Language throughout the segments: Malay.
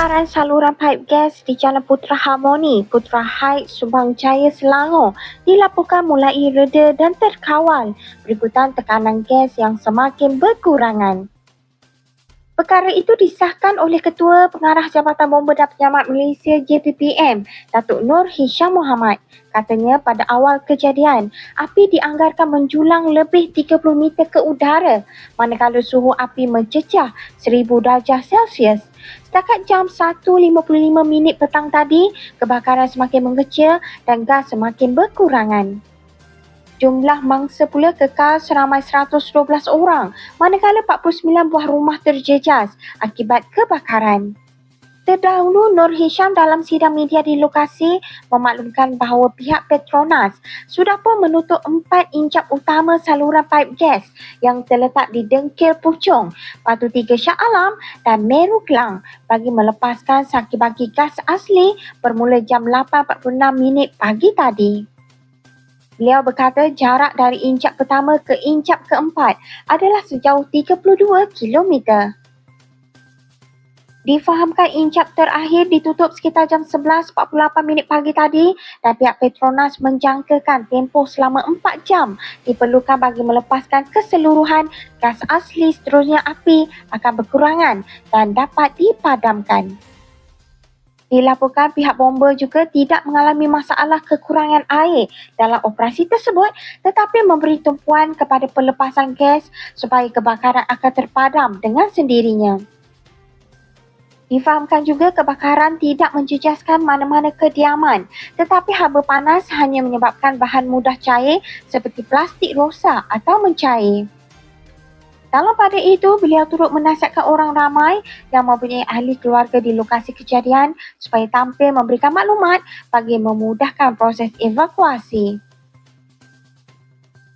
kebakaran saluran paip gas di Jalan Putra Harmoni, Putra Heights, Subang Jaya, Selangor dilaporkan mulai reda dan terkawal berikutan tekanan gas yang semakin berkurangan. Perkara itu disahkan oleh Ketua Pengarah Jabatan Bomba dan Penyelamat Malaysia JPPM, Datuk Nur Hisham Muhammad. Katanya pada awal kejadian, api dianggarkan menjulang lebih 30 meter ke udara manakala suhu api mencecah 1000 darjah Celsius. Setakat jam 1.55 minit petang tadi, kebakaran semakin mengecil dan gas semakin berkurangan. Jumlah mangsa pula kekal seramai 112 orang manakala 49 buah rumah terjejas akibat kebakaran. Terdahulu, Nur Hisham dalam sidang media di lokasi memaklumkan bahawa pihak Petronas sudah pun menutup empat injap utama saluran paip gas yang terletak di Dengkil Puchong, Batu Tiga Shah Alam dan Meru Kelang bagi melepaskan saki-baki gas asli bermula jam 8.46 minit pagi tadi. Beliau berkata jarak dari injap pertama ke injap keempat adalah sejauh 32 km. Difahamkan injap terakhir ditutup sekitar jam 11.48 minit pagi tadi dan pihak Petronas menjangkakan tempoh selama 4 jam diperlukan bagi melepaskan keseluruhan gas asli seterusnya api akan berkurangan dan dapat dipadamkan. Dilaporkan pihak bomba juga tidak mengalami masalah kekurangan air dalam operasi tersebut tetapi memberi tumpuan kepada pelepasan gas supaya kebakaran akan terpadam dengan sendirinya. Difahamkan juga kebakaran tidak menjejaskan mana-mana kediaman tetapi haba panas hanya menyebabkan bahan mudah cair seperti plastik rosak atau mencair. Dalam pada itu, beliau turut menasihatkan orang ramai yang mempunyai ahli keluarga di lokasi kejadian supaya tampil memberikan maklumat bagi memudahkan proses evakuasi.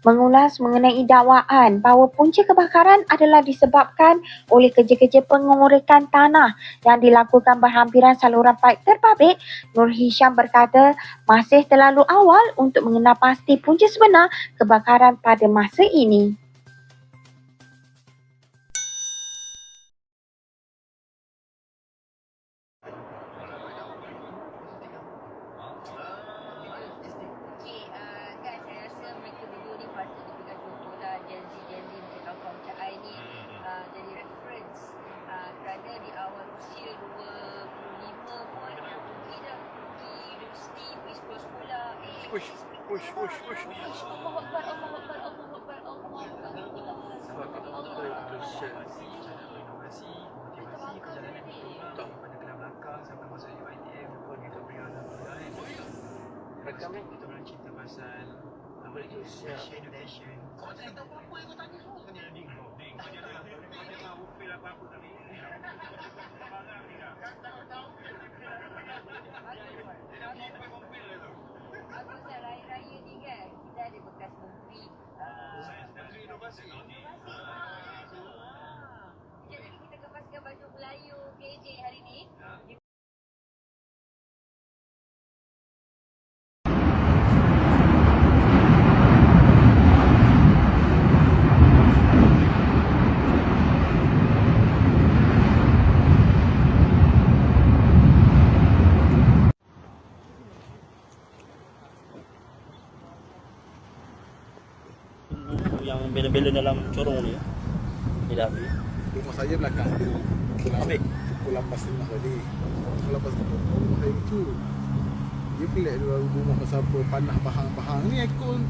Mengulas mengenai dakwaan bahawa punca kebakaran adalah disebabkan oleh kerja-kerja pengorekan tanah yang dilakukan berhampiran saluran paip terbabit, Nur Hisham berkata masih terlalu awal untuk mengenal pasti punca sebenar kebakaran pada masa ini. Push, push, push, push. Kau tak tahu apa-apa yang kau tanya semua. Kau tanya ding. Ding. Kau jangan kau jangan upil apa-apa tadi. Bagus yang bela-bela dalam corong ni dia dah habis rumah saya belakang tu Ambil? pukul 8 setengah tadi. 8 setengah rumah saya tu dia pelik baru rumah pasal apa panah bahang-bahang ni aircon